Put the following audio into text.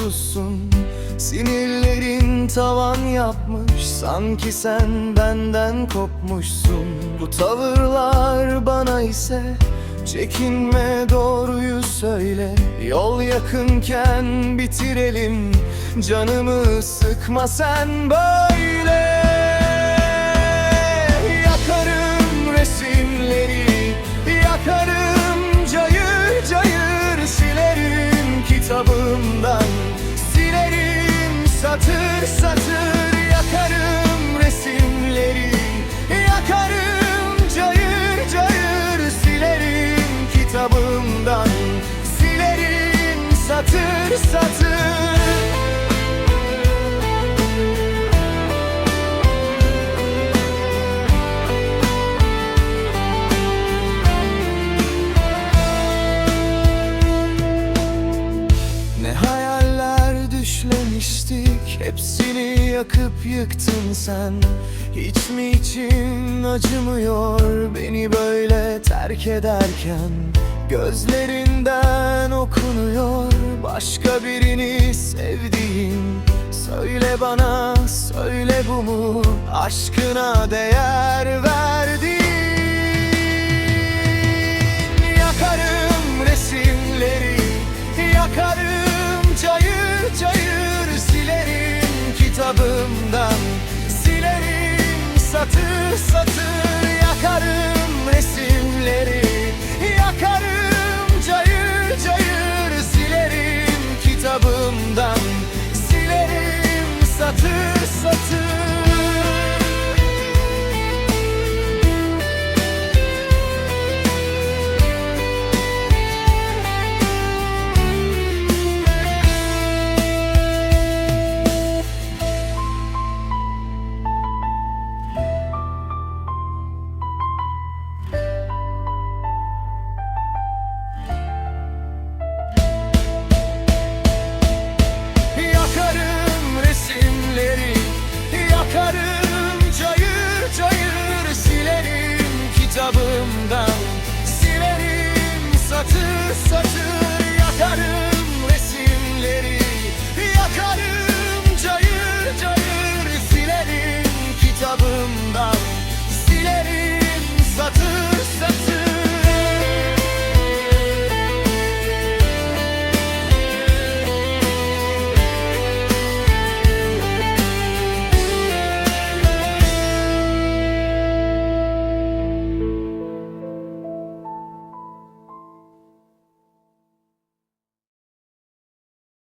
mutsuzsun. Sinirlerin tavan yapmış Sanki sen benden kopmuşsun. Bu tavırlar bana ise Çekinme doğruyu söyle. Yol yakınken bitirelim Canımı sıkma sen böyle. Yakarım resimleri Yakarım cayır cayır Silerim kitabımdan Silerim satır satır Yakarım resimleri Yakarım cayır cayır Silerim kitabımdan Silerim satır satır düşlemiştik Hepsini yakıp yıktın sen. Hiç mi için acımıyor Beni böyle terk ederken? Gözlerinden okunuyor Başka birini sevdiğin. Söyle bana söyle bu mu? Aşkına değer